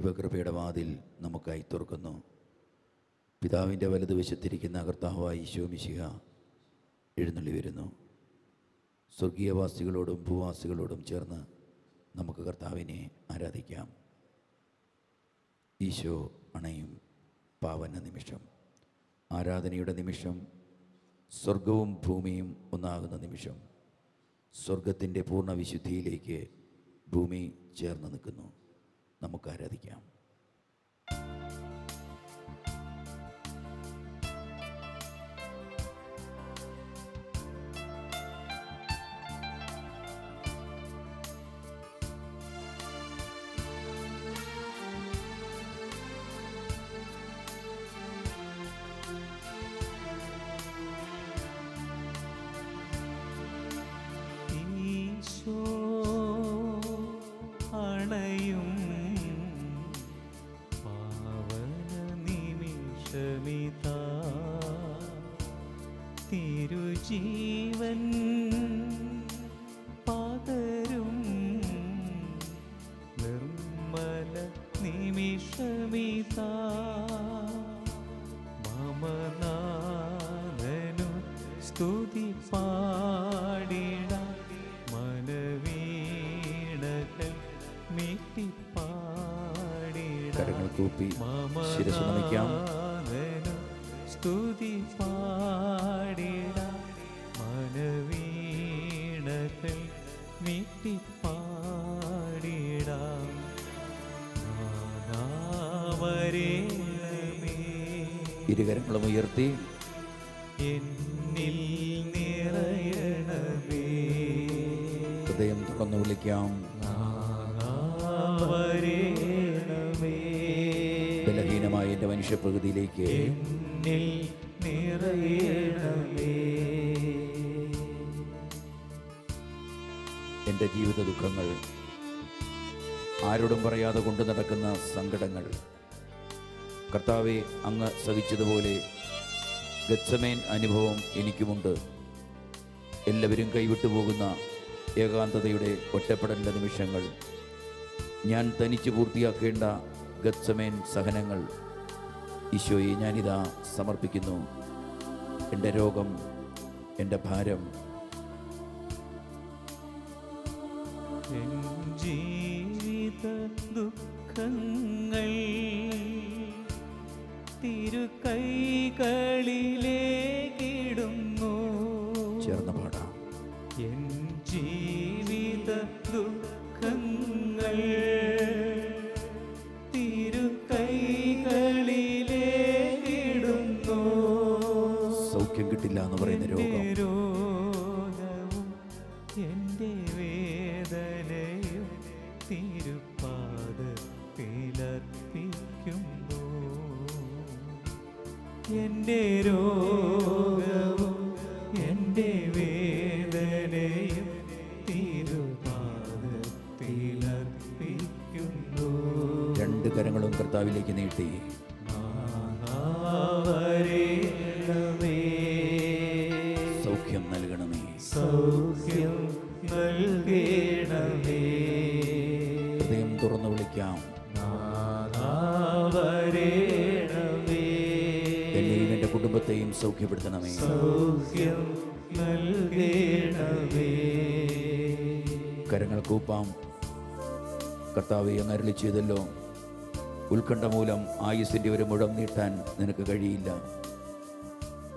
ദൈവകൃപയുടെ വാതിൽ നമുക്കായി തുറക്കുന്നു. പിതാവിന്റെ വലതുവശത്തിരിക്കുന്ന കർത്താവായ ഈശോ മിശിഹ എഴുന്നള്ളി വരുന്നു. സ്വർഗീയവാസികളോടും ഭൂവാസികളോടും ചേർന്ന് നമുക്ക് കർത്താവിനെ ആരാധിക്കാം. ഈശോ അണയും പാവന നിമിഷം. ആരാധനയുടെ നിമിഷം സ്വർഗവും ഭൂമിയും ഒന്നാകുന്ന നിമിഷം. സ്വർഗത്തിന്റെ പൂർണ വിശുദ്ധിയിലേക്ക് ഭൂമി ചേർന്ന് നിൽക്കുന്നു. നമുക്ക് ആരാധിക്കാം. സ്തുതി പാടിട. മനവീണകൾ നാദാവരേണമേ ഇരുകരങ്ങളും ഉയർത്തി. എന്നിൽ നിറയണമേ. ഹൃദയം തുറന്നു വിളിക്കാം. ബലഹീനമായ എന്റെ മനുഷ്യപ്രകൃതിയിലേക്ക്. എന്നിൽ നിറയണമേ. എന്റെ ജീവിത ദുഃഖങ്ങൾ ആരോടും പറയാതെ കൊണ്ടു നടക്കുന്ന സങ്കടങ്ങൾ. കർത്താവെ അങ്ങ് സഹിച്ചതുപോലെ ഗത്സമേൻ അനുഭവം എനിക്കുമുണ്ട്. എല്ലാവരും കൈവിട്ടു പോകുന്ന ഏകാന്തതയുടെ ഒറ്റപ്പെടലിന്റെ നിമിഷങ്ങൾ. ഞാൻ തനിച്ച് പൂർത്തിയാക്കേണ്ട ഗത്സമേൻ സഹനങ്ങൾ ഈശോയെ ഞാനിതാ സമർപ്പിക്കുന്നു. എന്റെ രോഗം എന്റെ ഭാരം. ജീവിത ദുഃഖങ്ങൾ തിരുക്കൈകളിലേക്കിടുന്നു രണ്ട് കരങ്ങളും കർത്താവിലേക്ക് നീട്ടി. സൗഖ്യം നൽകണമേ. സൗഖ്യം നൽകണമേ. ഹൃദയം തുറന്നു വിളിക്കാം. എന്നെയും എന്റെ കുടുംബത്തെയും സൗഖ്യപ്പെടുത്തണമേ. സൗഖ്യം നൽകണമേ. കരങ്ങൾ കൂപ്പാം. കർത്താവെ അങ്ങ് അരുളി ചെയ്തല്ലോ. ഉത്കണ്ഠ മൂലം ആയുസിന്റെ ഒരു മുഴം നീട്ടാൻ നിനക്ക് കഴിയില്ല.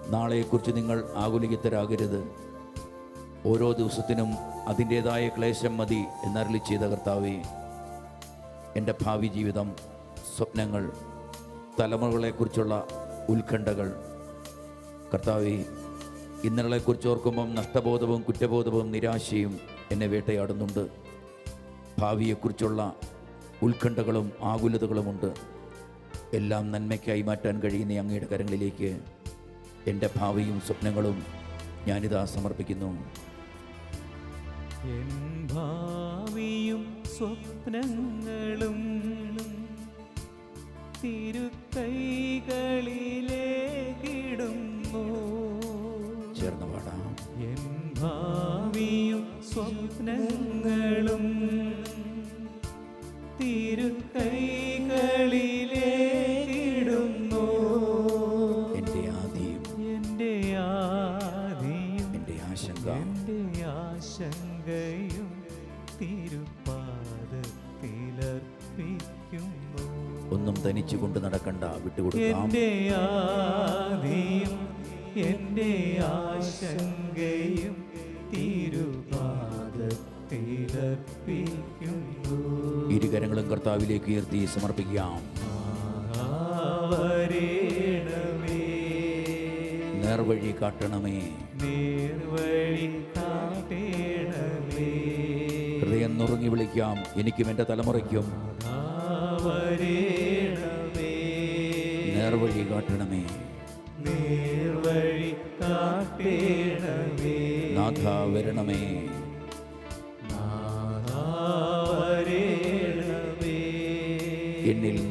നാളെക്കുറിച്ച് നിങ്ങൾ ആകുലികത്തരാകരുത് ഓരോ ദിവസത്തിനും അതിന്റേതായ ക്ലേശം മതി എന്നരളി ചെയ്ത കർത്താവെ. എന്റെ ഭാവി ജീവിതം സ്വപ്നങ്ങൾ തലമുറകളെക്കുറിച്ചുള്ള ഉത്കണ്ഠകൾ. കർത്താവെ ഇന്നലെക്കുറിച്ച് ഓർക്കുമ്പം നഷ്ടബോധവും കുറ്റബോധവും നിരാശയും എന്നെ വേട്ടയാടുന്നുണ്ട്. ഭാവിയെക്കുറിച്ചുള്ള ഉത്കണ്ഠകളും ആകുലതകളുമുണ്ട് എല്ലാം നന്മയ്ക്കായി മാറ്റാൻ കഴിയുന്ന അങ്ങയുടെ കരങ്ങളിലേക്ക് എന്റെ ഭാവിയും സ്വപ്നങ്ങളും ഞാനിതാ സമർപ്പിക്കുന്നു. ഭാവിയും സ്വപ്നങ്ങളും തിരുക്കൈകളിലേക്കിടുന്നു. ചേർന്ന് പാടാം. എൻ ഭാവിയും സ്വപ്നങ്ങളും തിരുക്കൈകളിലേക്കിടുന്നു. എന്റെ ആദിയും എന്റെ ആദിയും എന്റെ ആശങ്ക എന്റെ ആശങ്കയും തിരുപ്പാദത്തിലർപ്പിക്കുന്നു ഒന്നും തനിച്ചു കൊണ്ട് നടക്കണ്ട വിട്ടുകൊടുക്കാം. എന്റെ ആദിയും എന്റെ ആശങ്കയും തിരുപാദത്തിലർപ്പിക്കുന്നു. ഇരുകരങ്ങളും കർത്താവിലേക്ക് ഉയർത്തി സമർപ്പിക്കാം. നേർവഴി കാട്ടണമേ. ഹൃദയം നുറുങ്ങി വിളിക്കാം. എനിക്കും എന്റെ തലമുറയ്ക്കും നേർവഴി കാട്ടണമേ. നേർവഴി കാട്ടണമേ. നാഥ വരണമേ.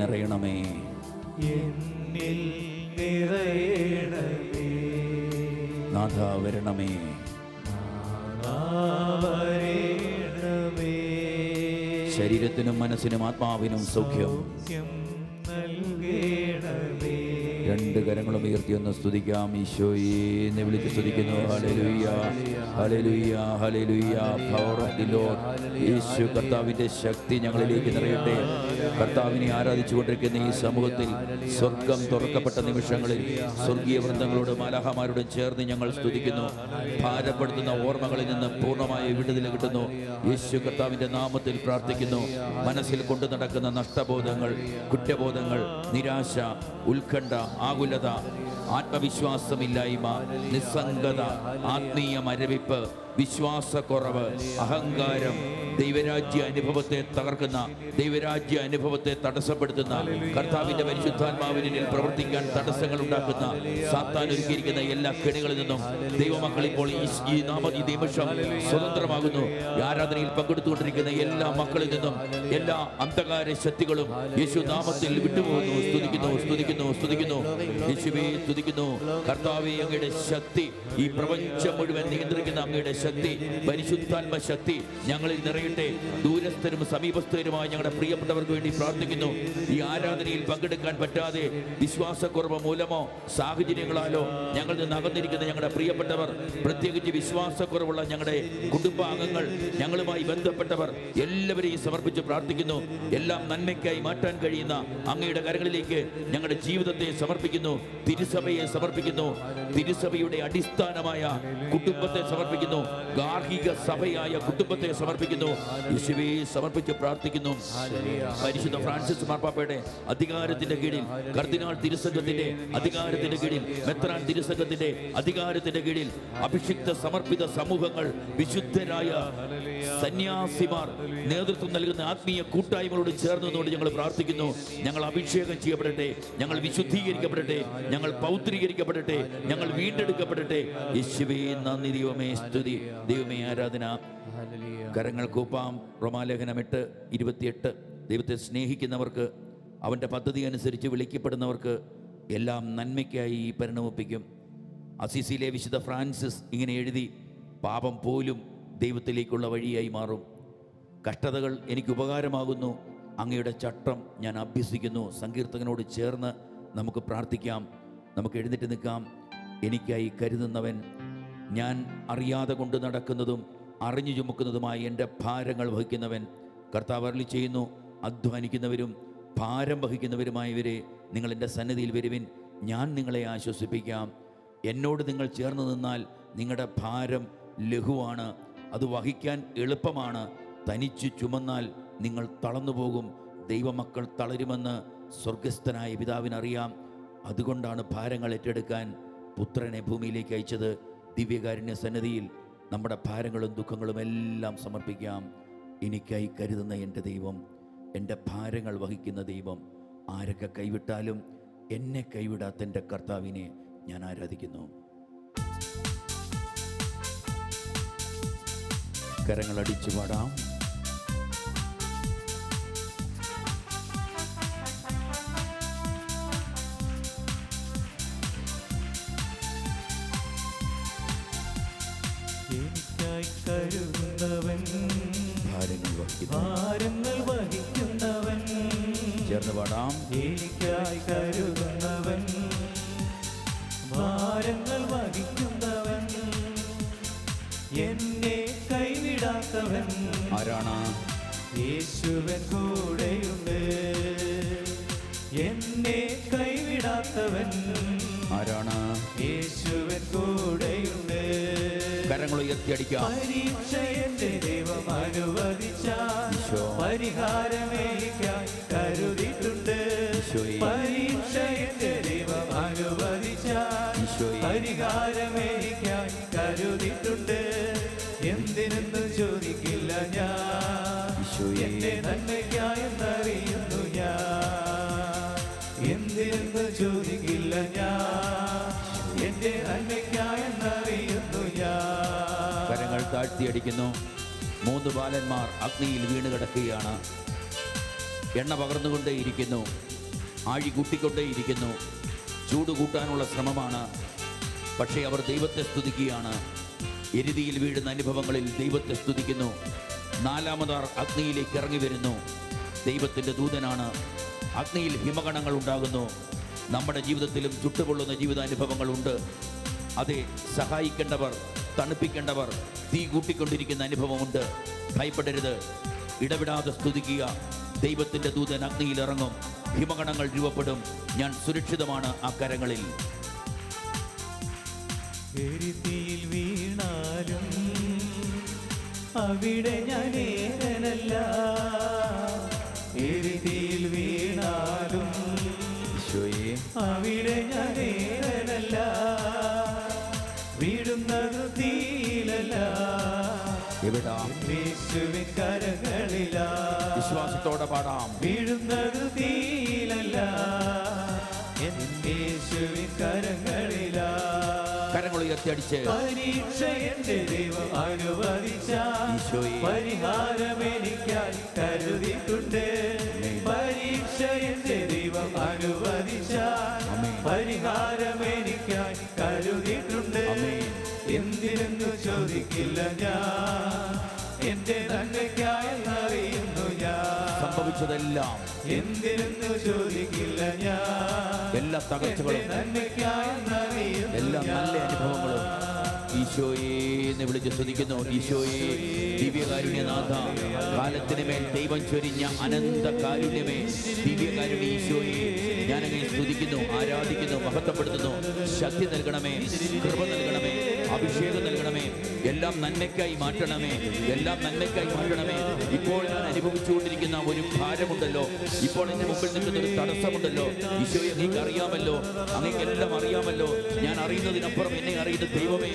നിറയണമേ. എന്നിൽ നിറയണമേ. നാഥ വരണമേ. ശരീരത്തിനും മനസ്സിനും ആത്മാവിനും സൗഖ്യം. രണ്ട് കരങ്ങളും ഉയർത്തി ഒന്ന് സ്തുതിക്കാം ഈശോയെ വിളിച്ച് സ്തുതിക്കുന്നു. പവർ ഓഫ് ദി യേശു കർത്താവിന്റെ ശക്തി ഞങ്ങളിലേക്ക് നിറയട്ടെ. കർത്താവിനെ ആരാധിച്ചു കൊണ്ടിരിക്കുന്ന ഈ സമൂഹത്തിൽ സ്വർഗം തുറക്കപ്പെട്ട നിമിഷങ്ങളിൽ സ്വർഗീയ വൃന്ദങ്ങളോടും മാലാഹമാരോടും ചേർന്ന് ഞങ്ങൾ സ്തുതിക്കുന്നു. ഭാരപ്പെടുത്തുന്ന ഓർമ്മകളിൽ നിന്ന് പൂർണമായ വിടുതൽ കിട്ടുന്നു. യേശു കർത്താവിന്റെ നാമത്തിൽ പ്രാർത്ഥിക്കുന്നു. മനസ്സിൽ കൊണ്ടു നടക്കുന്ന നഷ്ടബോധങ്ങൾ കുറ്റബോധങ്ങൾ നിരാശ ഉത്കണ്ഠ ആകുലത ആത്മവിശ്വാസമില്ലായ്മ നിസ്സംഗത ആത്മീയ മരവിപ്പ് വിശ്വാസക്കുറവ് അഹങ്കാരം ദൈവരാജ്യ അനുഭവത്തെ തകർക്കുന്ന ദൈവരാജ്യ അനുഭവത്തെ തടസ്സപ്പെടുത്തുന്ന കർത്താവിന്റെ പരിശുദ്ധാത്മാവിനിൽ പ്രവർത്തിക്കാൻ തടസ്സങ്ങൾ ഉണ്ടാക്കുന്ന സാത്താൻ ഒരുക്കിയിരിക്കുന്ന എല്ലാ കെണികളിൽ നിന്നും ദൈവമക്കൾ ഇപ്പോൾ ഈ നാമ ഈ നിമിഷം സ്വതന്ത്രമാകുന്നു. ആരാധനയിൽ പങ്കെടുത്തുകൊണ്ടിരിക്കുന്ന എല്ലാ മക്കളിൽ നിന്നും എല്ലാ അന്ധകാര ശക്തികളും യേശു നാമത്തിൽ വിട്ടുപോകുന്നു. സ്തുതിക്കുന്നു സ്തുതിക്കുന്നു സ്തുതിക്കുന്നു. യേശുവേ സ്തുതിക്കുന്നു. കർത്താവെ അങ്ങയുടെ ശക്തി ഈ പ്രപഞ്ചം മുഴുവൻ നിയന്ത്രിക്കുന്ന അങ്ങയുടെ ശക്തി പരിശുദ്ധാത്മ ശക്തി ഞങ്ങളിൽ നിറയട്ടെ. ദൂരസ്ഥരും സമീപസ്ഥരുമായ ഞങ്ങളുടെ പ്രിയപ്പെട്ടവർക്ക് വേണ്ടി പ്രാർത്ഥിക്കുന്നു. ഈ ആരാധനയിൽ പങ്കെടുക്കാൻ പറ്റാതെ വിശ്വാസക്കുറവ് മൂലമോ സാഹചര്യങ്ങളാലോ ഞങ്ങളിൽ നിന്ന് അകന്നിരിക്കുന്ന ഞങ്ങളുടെ പ്രിയപ്പെട്ടവർ പ്രത്യേകിച്ച് വിശ്വാസക്കുറവുള്ള ഞങ്ങളുടെ കുടുംബാംഗങ്ങൾ ഞങ്ങളുമായി ബന്ധപ്പെട്ടവർ എല്ലാവരെയും സമർപ്പിച്ച് പ്രാർത്ഥിക്കുന്നു. എല്ലാം നന്മയ്ക്കായി മാറ്റാൻ കഴിയുന്ന അങ്ങയുടെ കരങ്ങളിലേക്ക് ഞങ്ങളുടെ ജീവിതത്തെ സമർപ്പിക്കുന്നു. തിരുസഭയെ സമർപ്പിക്കുന്നു. തിരുസഭയുടെ അടിസ്ഥാനമായ കുടുംബത്തെ സമർപ്പിക്കുന്നു. ഗാർഹിക സഭയായ കുടുംബത്തെ സമർപ്പിക്കുന്നു. യേശുവേ സമർപ്പിച്ച് പ്രാർത്ഥിക്കുന്നു. പരിശുദ്ധ ഫ്രാൻസിസ് മാർപ്പാപ്പയുടെ അധികാരത്തിന്റെ കീഴിൽ കർദിനാൾ തിരുസംഘത്തിന്റെ അധികാരത്തിന്റെ കീഴിൽ മെത്രാൻ തിരുസംഘത്തിന്റെ അധികാരത്തിന്റെ കീഴിൽ അഭിഷിക്ത സമർപ്പിത സമൂഹങ്ങൾ വിശുദ്ധരായ സന്യാസിമാർ നേതൃത്വം നൽകുന്ന ആത്മീയ കൂട്ടായ്മകളോട് ചേർന്നുകൊണ്ട് ഞങ്ങൾ പ്രാർത്ഥിക്കുന്നു. ഞങ്ങൾ അഭിഷേകം ചെയ്യപ്പെടട്ടെ. ഞങ്ങൾ വിശുദ്ധീകരിക്കപ്പെടട്ടെ. ഞങ്ങൾ പൗത്രീകരിക്കപ്പെടട്ടെ. ഞങ്ങൾ വീണ്ടെടുക്കപ്പെടട്ടെ. യേശുവേ നന്ദി ദൈവമേ സ്തുതി. ദൈവമേ ആരാധന. കരങ്ങൾ കൂപ്പാം റോമാലേഖനം എട്ട് ഇരുപത്തിയെട്ട്. ദൈവത്തെ സ്നേഹിക്കുന്നവർക്ക് അവന്റെ പദ്ധതി അനുസരിച്ച് വിളിക്കപ്പെടുന്നവർക്ക് എല്ലാം നന്മയ്ക്കായി പരിണമിപ്പിക്കും. അസിസിയിലെ വിശുദ്ധ ഫ്രാൻസിസ് ഇങ്ങനെ എഴുതി പാപം പോലും ദൈവത്തിലേക്കുള്ള വഴിയായി മാറും. കഷ്ടതകൾ എനിക്ക് ഉപകാരമാകുന്നു. അങ്ങയുടെ ചട്ടം ഞാൻ അഭ്യസിക്കുന്നു. സങ്കീർത്തകനോട് ചേർന്ന് നമുക്ക് പ്രാർത്ഥിക്കാം. നമുക്ക് എഴുന്നേറ്റ് നിൽക്കാം. എനിക്കായി കരുതുന്നവൻ ഞാൻ അറിയാതെ കൊണ്ട് നടക്കുന്നതും അറിഞ്ഞു ചുമക്കുന്നതുമായ എന്റെ ഭാരങ്ങൾ വഹിക്കുന്നവൻ കർത്താവ് അരളി ചെയ്യുന്നു. അധ്വാനിക്കുന്നവരും ഭാരം വഹിക്കുന്നവരുമായവരെ നിങ്ങൾ എന്റെ സന്നിധിയിൽ വരുവിൻ. ഞാൻ നിങ്ങളെ ആശ്വസിപ്പിക്കാം. എന്നോട് നിങ്ങൾ ചേർന്ന് നിന്നാൽ നിങ്ങളുടെ ഭാരം ലഘുവാണ്. അത് വഹിക്കാൻ എളുപ്പമാണ്. തനിച്ചു ചുമന്നാൽ നിങ്ങൾ തളർന്നു പോകും. ദൈവമക്കൾ തളരുമെന്ന് സ്വർഗസ്ഥനായ പിതാവിനറിയാം. അതുകൊണ്ടാണ് ഭാരങ്ങൾ ഏറ്റെടുക്കാൻ പുത്രനെ ഭൂമിയിലേക്ക് അയച്ചത്. ദിവ്യകാരുണ്യ സന്നിധിയിൽ നമ്മുടെ ഭാരങ്ങളും ദുഃഖങ്ങളും എല്ലാം സമർപ്പിക്കാം. എനിക്കായി കരുതുന്ന എന്റെ ദൈവം എന്റെ ഭാരങ്ങൾ വഹിക്കുന്ന ദൈവം ആരൊക്കെ കൈവിട്ടാലും എന്നെ കൈവിടാത്ത എന്റെ കർത്താവിനെ ഞാൻ ആരാധിക്കുന്നു. കരങ്ങളടിച്ചു പാടാം. പാടാം. എനിക്കായി കരുതുന്നവൻ ഭാരങ്ങൾ വഹിക്കുന്നവൻ എന്നെ കൈവിടാത്തവൻ. ആരാണ്? യേശുവൻ കൂടെയുണ്ട്. എന്നെ കൈവിടാത്തവൻ ആരാണ്? യേശുവൻ കൂടെയുണ്ട്. കരങ്ങൾ ഉയർത്തിയടിക്കാം. പരീക്ഷ എന്റെ ദൈവം അനുവദിച്ച പരിഹാരമേക്കാൻ കരുതിയിട്ടുണ്ട്. ഈശോയെ. പരീക്ഷ എന്റെ ദൈവം അനുവദിച്ച ഈശോയെ. പരിഹാരമേക്കാൻ കരുതിയിട്ടുണ്ട്. എന്തിനെന്ന് ചോദിക്കില്ല ഞാൻ. എന്റെ നന്മയ്ക്കായെന്നറിയുന്നു ഞാൻ. എന്തിനെന്ന് ചോദിക്കില്ല ഞാൻ. എന്റെ നന്മയ്ക്കായെന്നറിയുന്നു ഞാൻ. കരങ്ങൾ താഴ്ത്തിയടിക്കുന്നു. മൂന്ന് ബാലന്മാർ അഗ്നിയിൽ വീണ് കിടക്കുകയാണ്. എണ്ണ പകർന്നുകൊണ്ടേയിരിക്കുന്നു. ആഴി കൂട്ടിക്കൊണ്ടേയിരിക്കുന്നു. ചൂട് കൂട്ടാനുള്ള ശ്രമമാണ്. പക്ഷേ അവർ ദൈവത്തെ സ്തുതിക്കുകയാണ്. എരുതിയിൽ വീഴുന്ന അനുഭവങ്ങളിൽ ദൈവത്തെ സ്തുതിക്കുന്നു. നാലാമതാർ അഗ്നിയിലേക്ക് ഇറങ്ങി വരുന്നു. ദൈവത്തിന്റെ ദൂതനാണ്. അഗ്നിയിൽ ഹിമഗണങ്ങൾ ഉണ്ടാകുന്നു. നമ്മുടെ ജീവിതത്തിലും ചുട്ടുപൊള്ളുന്ന ജീവിതാനുഭവങ്ങളുണ്ട്. അതെ സഹായിക്കേണ്ടവർ തണുപ്പിക്കേണ്ടവർ തീ കൂട്ടിക്കൊണ്ടിരിക്കുന്ന അനുഭവമുണ്ട്. ഭയപ്പെടരുത്. ഇടവിടാതെ സ്തുതിക്കുക. ദൈവത്തിന്റെ ദൂതൻ അഗ്നിയിൽ ഇറങ്ങും. ഹിമഗണങ്ങൾ രൂപപ്പെടും. ഞാൻ സുരക്ഷിതമാണ് ആ കരങ്ങളിൽ. വീണാലും അവിടെ ഞാൻ ഏകനല്ല. എരുതിയിൽ വീണാലും അവിടെ ഞാൻ ഏകനല്ല. വീഴുന്നത് തീയിലല്ല. യേശുവിൻ കരങ്ങളിലാ വിശ്വാസത്തോടെ പാടാം വീഴുന്നത് തീയിലല്ല എൻ യേശുവിൻ കരങ്ങളിലാ. കരങ്ങൾ ഉയർത്തിയടിച്ച് പരീക്ഷ എന്റെ ദൈവം അനുവദിച്ച ഈശോയെ. പരിഹാരം എനിക്കായി കരുതിയിട്ടുണ്ട് പരീക്ഷ എന്റെ ദൈവം അനുവദിച്ച പരിഹാരം എനിക്കായി കരുതിയിട്ടുണ്ട്. ആമേൻ. എന്തിനെന്നു ചോദിക്കില്ല ഞാൻ. എന്റെ ഞാൻ എന്തിനെന്ന് ചോദിക്കില്ല ഞാൻ. എല്ലാ തകർച്ചകളും എല്ലാ നല്ല അനുഭവങ്ങളും. ഈശോയെ എന്ന് വിളിച്ച് സ്തുതിക്കുന്നു. ഈശോയെ ദിവ്യകാരുണ്യനാഥ കാലത്തിന് മേൽ ദൈവം ചൊരിഞ്ഞ അനന്ത കാരുണ്യമേ. ദിവ്യകാരുണ്യ ഈശോയെ ഞാനങ്ങനെ സ്തുതിക്കുന്നു ആരാധിക്കുന്നു മഹത്വപ്പെടുത്തുന്നു. ശക്തി നൽകണമേ കൃപ നൽകണമേ അഭിഷേകം നൽകണമേ. എല്ലാം നന്മയ്ക്കായി മാറ്റണമേ. എല്ലാം നന്മയ്ക്കായി മാറ്റണമേ. ഇപ്പോൾ ഞാൻ അനുഭവിച്ചുകൊണ്ടിരിക്കുന്ന ഒരു ഭാരമുണ്ടല്ലോ. ഇപ്പോൾ എന്റെ മുമ്പിൽ നിൽക്കുന്ന ഒരു തടസ്സമുണ്ടല്ലോ. ഈശോയെ നീക്ക് അറിയാമല്ലോ. അങ്ങേക്കെല്ലാം അറിയാമല്ലോ. ഞാൻ അറിയുന്നതിനപ്പുറം എന്നെ അറിയുന്ന ദൈവമേ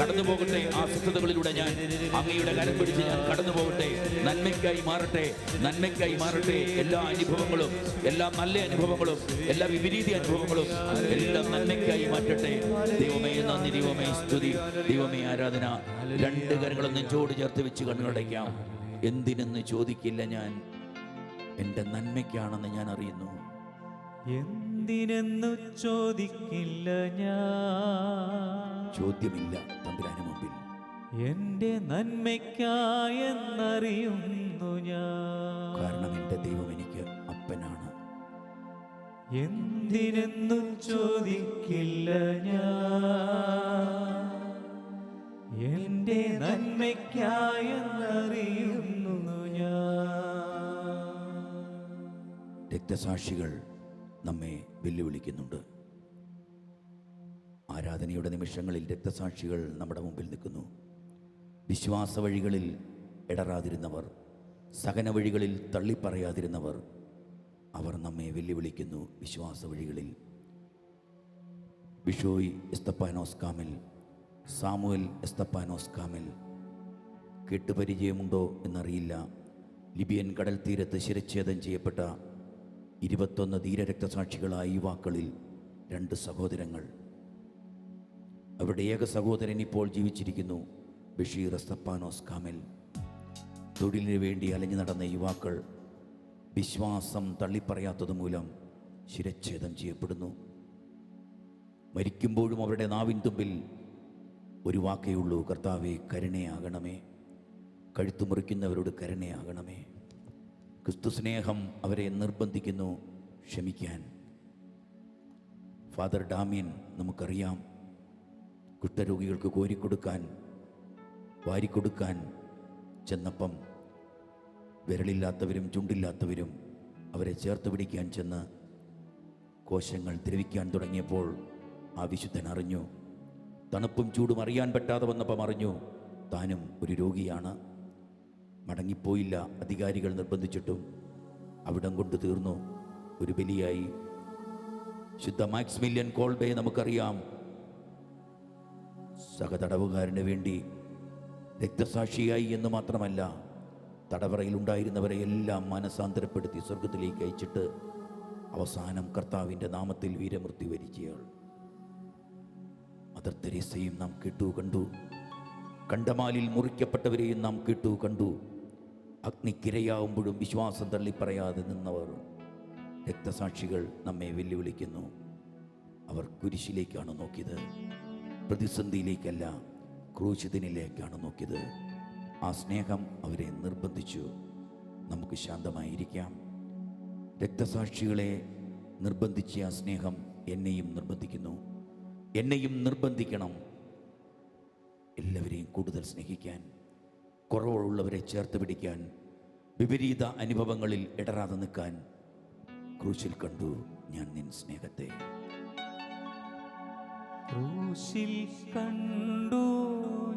കടന്നു പോകട്ടെ ആ സ്വസ്ഥതകളിലൂടെ ഞാൻ. അങ്ങയുടെ കരം പിടിച്ച് ഞാൻ കടന്നു പോകട്ടെ. നന്മയ്ക്കായി മാറട്ടെ. നന്മയ്ക്കായി മാറട്ടെ. എല്ലാ അനുഭവങ്ങളും എല്ലാ നല്ല അനുഭവങ്ങളും എല്ലാ വിപരീത അനുഭവങ്ങളും എല്ലാം നന്മയ്ക്കായി മാറ്റട്ടെ. ദൈവമേ നന്ദി ദൈവമേ സ്തുതി. ദൈവമേ ആരാധന. രണ്ട് കരങ്ങളും നെഞ്ചോട് ചേർത്ത് വെച്ച് കണ്ണുകടയ്ക്കാം എന്തിനെന്ന് ചോദിക്കില്ല ഞാൻ. എന്റെ നന്മയ്ക്കാണെന്ന് ഞാൻ അറിയുന്നു. എന്തിനെന്നു ചോദിക്കില്ല ഞാൻ. ചോദ്യമില്ല തമ്പുരാന് മുമ്പിൽ. എന്റെ നന്മയ്ക്കായെന്നറിയുന്നു ഞാൻ. കാരണം എന്റെ ദൈവം എനിക്ക് അപ്പനാണ്. എന്തിനെന്നും ചോദിക്കില്ല ഞാൻ. എന്റെ നന്മയ്ക്കായെന്നറിയുന്നു ഞാൻ. രക്തസാക്ഷികൾ നമ്മെ വെല്ലുവിളിക്കുന്നുണ്ട്. ആരാധനയുടെ നിമിഷങ്ങളിൽ രക്തസാക്ഷികൾ നമ്മുടെ മുമ്പിൽ നിൽക്കുന്നു. വിശ്വാസ വഴികളിൽ ഇടറാതിരുന്നവർ സഹന വഴികളിൽ തള്ളിപ്പറയാതിരുന്നവർ അവർ നമ്മെ വെല്ലുവിളിക്കുന്നു വിശ്വാസ വഴികളിൽ Bishoy Estephanos Kamil Samuel Estephanos Kamil. കേട്ടുപരിചയമുണ്ടോ എന്നറിയില്ല. ലിബിയൻ കടൽ തീരത്ത് ശിരച്ഛേദം ചെയ്യപ്പെട്ട ഇരുപത്തൊന്ന് ധീരരക്തസാക്ഷികളായ യുവാക്കളിൽ രണ്ട് സഹോദരങ്ങൾ. അവരുടെ ഏക സഹോദരൻ ഇപ്പോൾ ജീവിച്ചിരിക്കുന്നു ബഷീർ എസ്തപ്പാനോസ് കാമിൽ. തൊഴിലിന് വേണ്ടി അലഞ്ഞു നടന്ന യുവാക്കൾ വിശ്വാസം തള്ളിപ്പറയാത്തത് മൂലം ശിരച്ഛേദം ചെയ്യപ്പെടുന്നു. മരിക്കുമ്പോഴും അവരുടെ നാവിൻ തുമ്പിൽ ഒരു വാക്കേ ഉള്ളൂ കർത്താവെ കരുണയാകണമേ. കഴുത്തു മുറിക്കുന്നവരോട് കരുണയാകണമേ. ക്രിസ്തു സ്നേഹം അവരെ നിർബന്ധിക്കുന്നു ക്ഷമിക്കാൻ. ഫാദർ ഡാമിയൻ നമുക്കറിയാം കുഷ്ഠരോഗികൾക്ക് കോരിക്കൊടുക്കാൻ വാരിക്കൊടുക്കാൻ ചെന്നപ്പം വിരളില്ലാത്തവരും ചുണ്ടില്ലാത്തവരും അവരെ ചേർത്ത് പിടിക്കാൻ ചെന്ന് കോശങ്ങൾ ദ്രവിക്കാൻ തുടങ്ങിയപ്പോൾ ആ വിശുദ്ധൻ അറിഞ്ഞു. തണുപ്പും ചൂടും അറിയാൻ പറ്റാതെ വന്നപ്പം അറിഞ്ഞു താനും ഒരു രോഗിയാണ്. മടങ്ങിപ്പോയില്ല അധികാരികൾ നിർബന്ധിച്ചിട്ടും. അവിടം കൊണ്ട് തീർന്നു. ഒരു ബലിയായി. ശുദ്ധ മാക്സ് മില്യൻ കോൾബേ നമുക്കറിയാം. സഹതടവുകാരന് വേണ്ടി രക്തസാക്ഷിയായി എന്ന് മാത്രമല്ല തടവറയിൽ ഉണ്ടായിരുന്നവരെ എല്ലാം മനസാന്തരപ്പെടുത്തി സ്വർഗത്തിലേക്ക് അയച്ചിട്ട് അവസാനം കർത്താവിന്റെ നാമത്തിൽ വീരമൃത്യു വരിച്ചയാൾ മദർ തെരേസയും നാം കേട്ടു കണ്ടു. കണ്ടമാലിൽ മുറിക്കപ്പെട്ടവരെയും നാം കേട്ടു കണ്ടു. അഗ്നിക്കിരയാവുമ്പോഴും വിശ്വാസം തള്ളിപ്പറയാതെ നിന്നവർ രക്തസാക്ഷികൾ നമ്മെ വെല്ലുവിളിക്കുന്നു. അവർ കുരിശിലേക്കാണ് നോക്കിയത്. പ്രതിസന്ധിയിലേക്കല്ല ക്രൂശിതനിലേക്കാണ് നോക്കിയത്. ആ സ്നേഹം അവരെ നിർബന്ധിച്ചു. നമുക്ക് ശാന്തമായിരിക്കാം. രക്തസാക്ഷികളെ നിർബന്ധിച്ച ആ സ്നേഹം എന്നെയും നിർബന്ധിക്കുന്നു. എന്നെയും നിർബന്ധിക്കണം. എല്ലാവരെയും കൂടുതൽ സ്നേഹിക്കാൻ കുറവുള്ളവരെ ചേർത്ത് പിടിക്കാൻ വിപരീത അനുഭവങ്ങളിൽ ഇടറാതെ നിൽക്കാൻ ക്രൂശിൽ കണ്ടു ഞാൻ നിൻ സ്നേഹത്തെ. ക്രൂശിൽ കണ്ടു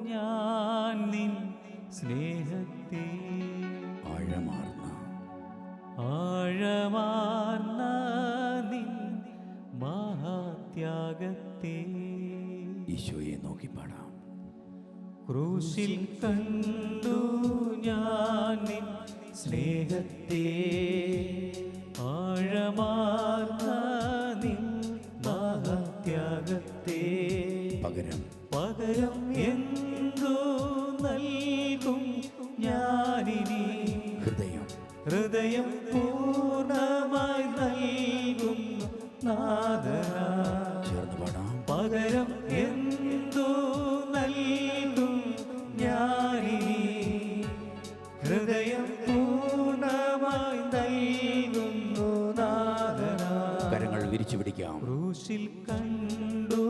ഞാൻ നിൻ സ്നേഹത്തെ. ആഴമാർന്ന ആഴമാർന്ന ക്രൂശിൽ കണ്ടു ഞാൻ സ്നേഹത്തെ വിരിച്ചു പിടിക്കാം. ക്രൂശിൽ കണ്ടു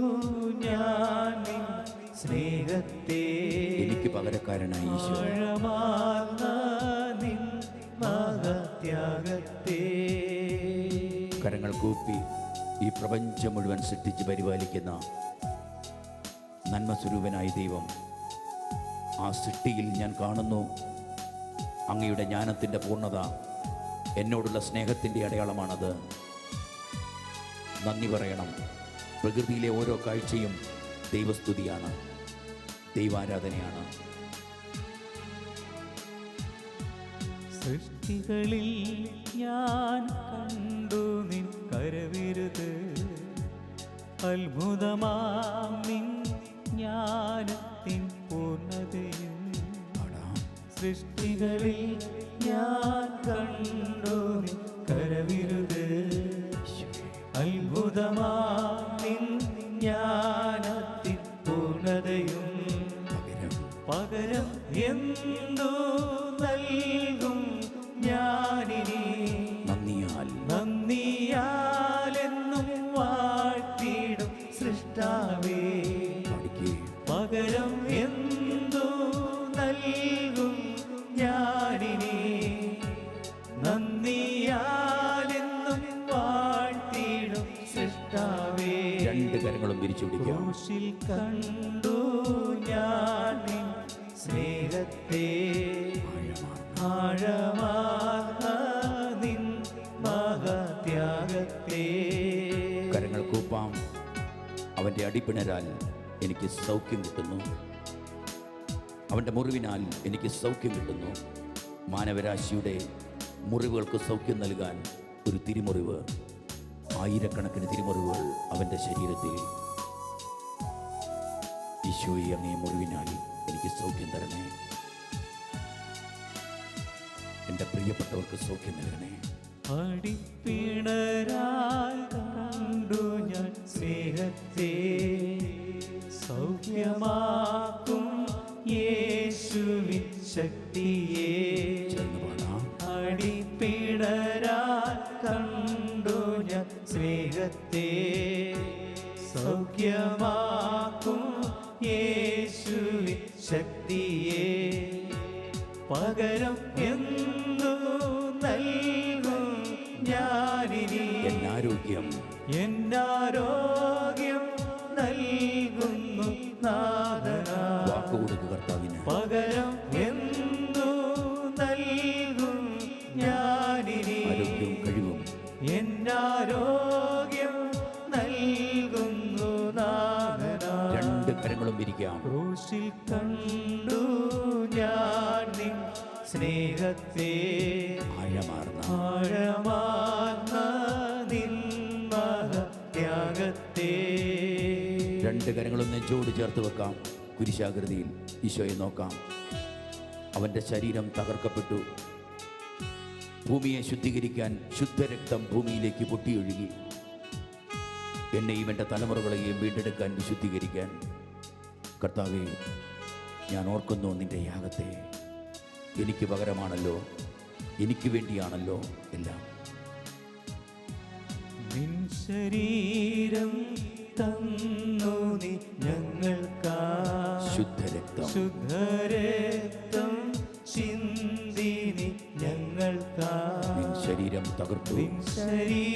ഞാൻ സ്നേഹത്തെ എനിക്ക് പകരക്കാരനായി ഈശോ. കരങ്ങൾ കൂപ്പി ഈ പ്രപഞ്ചം മുഴുവൻ സൃഷ്ടിച്ച് പരിപാലിക്കുന്ന നന്മസ്വരൂപനായ ദൈവം ആ സൃഷ്ടിയിൽ ഞാൻ കാണുന്നു. അങ്ങയുടെ ജ്ഞാനത്തിന്റെ പൂർണത എന്നോടുള്ള സ്നേഹത്തിന്റെ അടയാളമാണത്. നന്ദി പറയണം. പ്രകൃതിയിലെ ഓരോ കാഴ്ചയും ദൈവസ്തുതിയാണ്. ദൈവാരാധനയാണ്. സൃഷ്ടികളിൽ ഞാൻ കണ്ടു നിൻ കരവിരുത്. അത്ഭുതമാം നിൻ ജ്ഞാനത്തിൻ പൂർണതയും. സൃഷ്ടികളിൽ എനിക്ക് സൗഖ്യം കിട്ടുന്നു. അവന്റെ മുറിവിനാൽ എനിക്ക് സൗഖ്യം കിട്ടുന്നു. മാനവരാശിയുടെ മുറിവുകൾക്ക് സൗഖ്യം നൽകാൻ ഒരു തിരിമുറിവ് ആയിരക്കണക്കിന് തിരിമുറിവുകൾ അവന്റെ ശരീരത്തിൽ. ഈശോയി അങ്ങേ മുറിവിനാൽ എനിക്ക് സൗഖ്യം തരണേ എന്റെ പ്രിയപ്പെട്ടവർക്ക് സൗഖ്യം നൽകണേ അടിപ്പിണരാൽ കണ്ടു ഞാൻ സ്നേഹത്തെ. സൗഖ്യമാക്കും യേശുവിൻ ശക്തിയെ. നെഞ്ചോട് ചേർത്ത് വെക്കാം. കുരിശാകൃതിയിൽ ഈശോയെ നോക്കാം. അവന്റെ ശരീരം തകർക്കപ്പെട്ടു. ഭൂമിയെ ശുദ്ധീകരിക്കാൻ ശുദ്ധരക്തം ഭൂമിയിലേക്ക് പൊട്ടിയൊഴുകി. എന്നെയും എന്റെ തലമുറകളെയും വീണ്ടെടുക്കാൻ വിശുദ്ധീകരിക്കാൻ. കർത്താവെ ഞാൻ ഓർക്കുന്നു നിന്റെ യാഗത്തെ. എനിക്ക് പകരമാണല്ലോ എനിക്ക് വേണ്ടിയാണല്ലോ എല്ലാം. ശരീരം തന്നു ശുദ്ധരക്തം ചിന്തിനി ഞങ്ങൾക്കാ. ശരീരം തകർത്തു. ശരീരം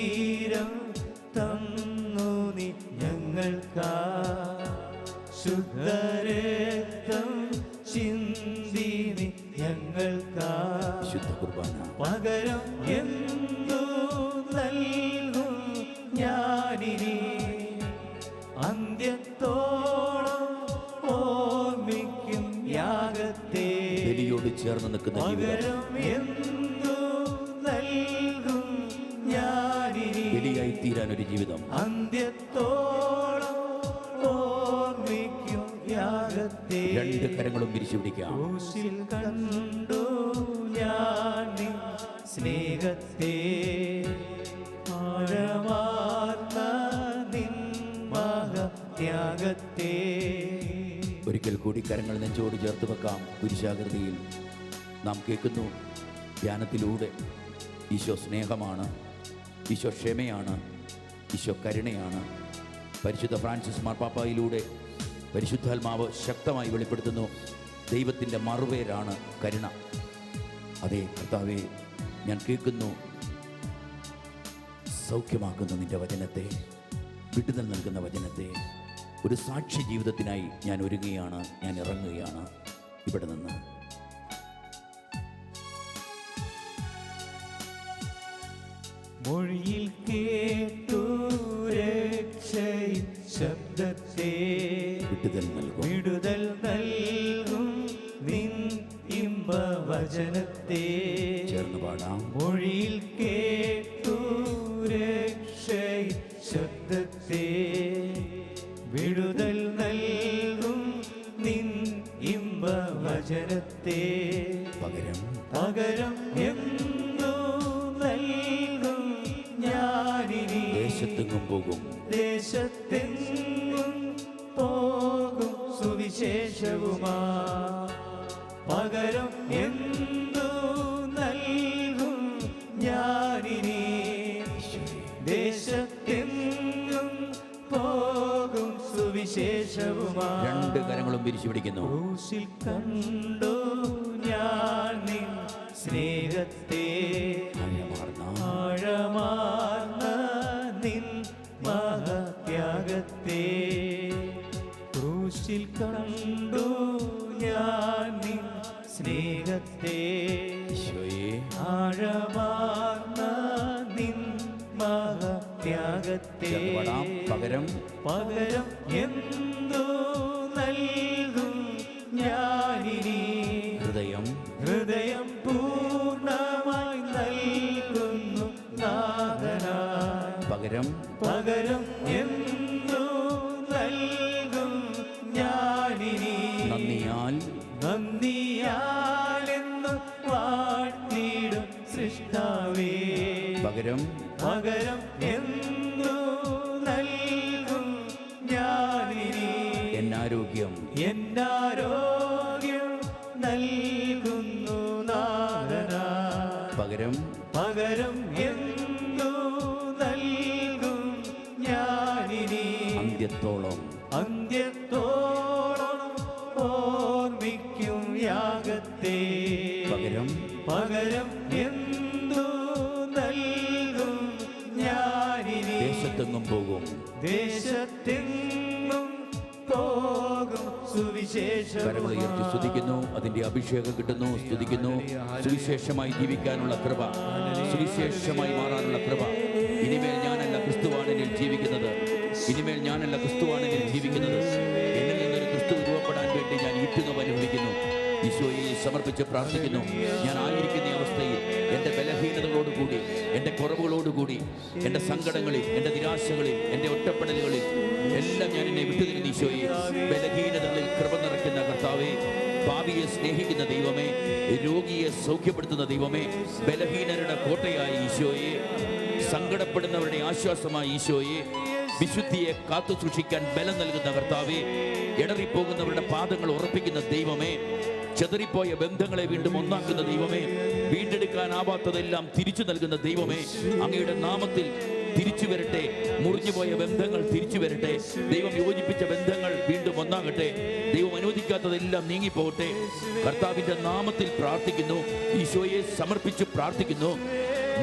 സ്നേഹത്തെ ആഴമാർന്ന ഒരിക്കൽ കൂടി കരങ്ങൾ നെഞ്ചോട് ചേർത്ത് വെക്കാം പുരുഷാകൃതിയിൽ നാം കേൾക്കുന്നു ധ്യാനത്തിലൂടെ. ഈശോ സ്നേഹമാണ്. ഈശോ ക്ഷമയാണ്. ഈശോ കരുണയാണ്. പരിശുദ്ധ ഫ്രാൻസിസ് മാർപ്പാപ്പായിലൂടെ പരിശുദ്ധാത്മാവ് ശക്തമായി വെളിപ്പെടുത്തുന്നു. ദൈവത്തിന്റെ മറുപേരാണ് കരുണ. അതേ കർത്താവെ ഞാൻ കേൾക്കുന്നു. സൗഖ്യമാക്കുന്ന നിന്റെ വചനത്തെ. വിടുതൽ നൽകുന്ന വചനത്തെ. ഒരു സാക്ഷി ജീവിതത്തിനായി ഞാൻ ഒരുങ്ങുകയാണ് ഞാൻ ഇറങ്ങുകയാണ് ഇവിടെ നിന്ന്. മൊഴിയിൽ കേട്ടു ശബ്ദത്തെ വിടുതൽ നൽകും. വിടുതൽ നൽകും ഇമ്പവചനത്തെ ചേർന്ന് പാടാം. മൊഴിയിൽ കേട്ടു ശബ്ദത്തെ. വിടുതൽ നൽകും നിൻ ഇമ്പവചനത്തെ. പകരം. പകരം എന്തു നൽകും ഞാനിനി. ദേശത്തെങ്ങും പോകും. ദേശത്തെങ്ങും പോകും സുവിശേഷവുമാ. പകരം രണ്ട് കരങ്ങളും പിരിച്ചു പിടിക്കുന്നു. ക്രൂശിൽ കണ്ടു ഞാൻ നിൻ സ്നേഹത്തെ ആഴമാർന്ന നിൻ മഹത്യാഗത്തെ. ക്രൂശിൽ കണ്ടു ഞാൻ നിൻ സ്നേഹത്തെ. ആഴമാർന്ന നിൻ മഹത്യാഗത്തെ. പകരം. പകരം എന്തു അന്ത്യത്തോളം. അന്ത്യത്തോളം ഓർമ്മിക്കും യാഗത്തെ. പകരം? പകരം എന്തു നൽകും ഞാൻ ദേശത്തെങ്ങും പോകും. ദേശത്തെങ്ങും പോകും. കരങ്ങൾ സ്തുതിക്കുന്നു. അതിന്റെ അഭിഷേകം കിട്ടുന്നു. സ്തുതിക്കുന്നു. സുവിശേഷമായി ജീവിക്കാനുള്ള കൃപ. സുവിശേഷമായി മാറാനുള്ള കൃപ. ഇനിമേൽ ഞാനല്ല ക്രിസ്തുവാണ് എന്നിൽ ജീവിക്കുന്നത്. ഇനിമേൽ ഞാനല്ല ക്രിസ്തുവാണ് എന്നിൽ ജീവിക്കുന്നത്. എന്നിൽ നിന്നൊരു ക്രിസ്തു രൂപപ്പെടാൻ വേണ്ടി ഞാൻ ഈറ്റുന്നു പരിഹരിക്കുന്നു ഈശോയെ സമർപ്പിച്ച് പ്രാർത്ഥിക്കുന്നു. ഞാൻ ആയിരിക്കുന്ന അവസ്ഥയിൽ എന്റെ ബലഹീനതകളോടുകൂടി എന്റെ കുറവുകളോടുകൂടി എന്റെ സങ്കടങ്ങളിൽ എന്റെ നിരാശകളിൽ എന്റെ ഒറ്റപ്പെടലുകളിൽ എല്ലാം ഞാൻ എന്നെ വിട്ടുതരുന്ന ഈശോയെ. ബലഹീനതകളിൽ കൃപ നിറയ്ക്കുന്ന കർത്താവേ ഭാവിയെ സ്നേഹിക്കുന്ന ദൈവമേ രോഗിയെ സൗഖ്യപ്പെടുത്തുന്ന ദൈവമേ ബലഹീനരുടെ കോട്ടയായ ഈശോയെ സങ്കടപ്പെടുന്നവരുടെ ആശ്വാസമായ ഈശോയെ വിശുദ്ധിയെ കാത്തു സൂക്ഷിക്കാൻ ബലം നൽകുന്ന കർത്താവേ ഇടറിപ്പോകുന്നവരുടെ പാദങ്ങൾ ഉറപ്പിക്കുന്ന ദൈവമേ ചെതറിപ്പോയ ബന്ധങ്ങളെ വീണ്ടും ഒന്നാക്കുന്ന ദൈവമേ വീണ്ടെടുക്കാനാവാത്തതെല്ലാം തിരിച്ചു നൽകുന്ന ദൈവമേ അങ്ങയുടെ നാമത്തിൽ തിരിച്ചു വരട്ടെ മുറിഞ്ഞുപോയ ബന്ധങ്ങൾ തിരിച്ചു വരട്ടെ ദൈവം യോജിപ്പിച്ച ബന്ധങ്ങൾ വീണ്ടും ഒന്നാകട്ടെ ദൈവം അനുവദിക്കാത്തതെല്ലാം നീങ്ങിപ്പോകട്ടെ കർത്താവിന്റെ നാമത്തിൽ പ്രാർത്ഥിക്കുന്നു ഈശോയെ സമർപ്പിച്ച് പ്രാർത്ഥിക്കുന്നു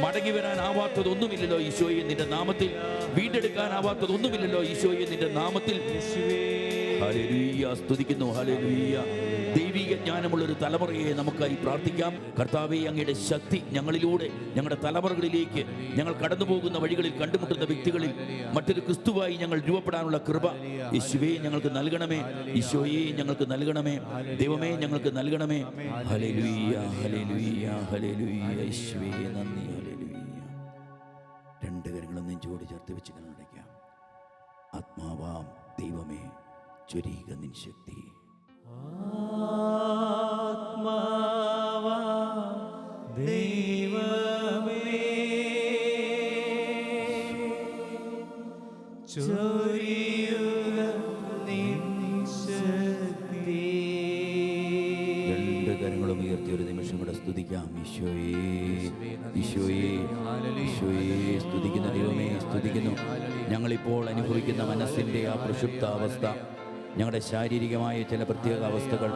മടങ്ങി വരാനാവാത്തതൊന്നുമില്ലല്ലോ ഈശോയെ നിന്റെ നാമത്തിൽ. വീണ്ടെടുക്കാനാവാത്തതൊന്നുമില്ലല്ലോ ഈശോയെ നിന്റെ നാമത്തിൽ. സ്തുതിക്കുന്നു. ദൈവിക ജ്ഞാനമുള്ള ഒരു തലമുറയെ നമുക്കായി പ്രാർത്ഥിക്കാം. കർത്താവെ അങ്ങയുടെ ശക്തി ഞങ്ങളിലൂടെ ഞങ്ങളുടെ തലമുറകളിലേക്ക് ഞങ്ങൾ കടന്നു പോകുന്ന വഴികളിൽ കണ്ടുമുട്ടുന്ന വ്യക്തികളിൽ മറ്റൊരു ക്രിസ്തുവായി ഞങ്ങൾ രൂപപ്പെടാനുള്ള കൃപ യേശുവേ ഞങ്ങൾക്ക് നൽകണമേ. ഈശോയെ ഞങ്ങൾക്ക് നൽകണമേ. ദൈവമേ ഞങ്ങൾക്ക് നൽകണമേ. ഹല്ലേലൂയ ഹല്ലേലൂയ ഹല്ലേലൂയ യേശുവേ നന്ദി. കരങ്ങളും നെഞ്ചോട് ചേർത്ത് വെച്ച് കണ്ണടയ്ക്കാം ആത്മാവാം ദൈവമേ ചൊരിയുക നിൻ ശക്തി. ആത്മാവാ ഞങ്ങളിപ്പോൾ അനുഭവിക്കുന്ന മനസ്സിന്റെ ആ പ്രക്ഷുബ്ധ അവസ്ഥ ഞങ്ങളുടെ ശാരീരികമായ ചില പ്രത്യേക അവസ്ഥകൾ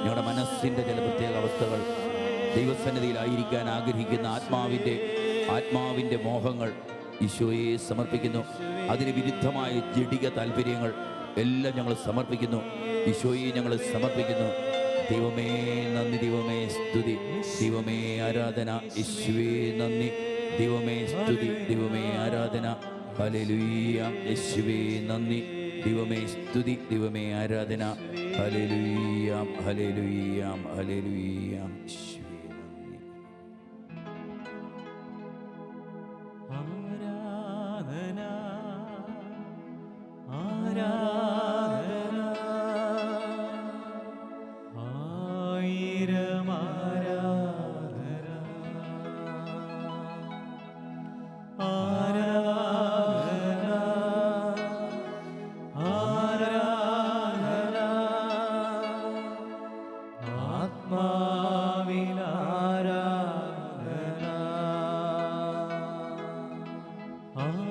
ഞങ്ങളുടെ മനസ്സിന്റെ ചില പ്രത്യേക അവസ്ഥകൾ ദൈവസന്നിധിയിലായിരിക്കാൻ ആഗ്രഹിക്കുന്ന ആത്മാവിന്റെ ആത്മാവിന്റെ മോഹങ്ങൾ ഈശോയെ സമർപ്പിക്കുന്നു. അതിന് വിരുദ്ധമായ ജഡിക താല്പര്യങ്ങൾ എല്ലാം ഞങ്ങൾ സമർപ്പിക്കുന്നു. ഈശോയെ ഞങ്ങൾ സമർപ്പിക്കുന്നു. ദൈവമേ നന്ദി ദൈവമേ സ്തുതി. ദൈവമേ ആരാധന. ഈശോയെ നന്ദി. ദൈവമേ സ്തുതി. ദൈവമേ ആരാധന. ഹല്ലേലൂയ. യേശുവേ നന്ദി. ദൈവമേ സ്തുതി. ദൈവമേ ആരാധന. Hallelujah hallelujah hallelujah. Ah.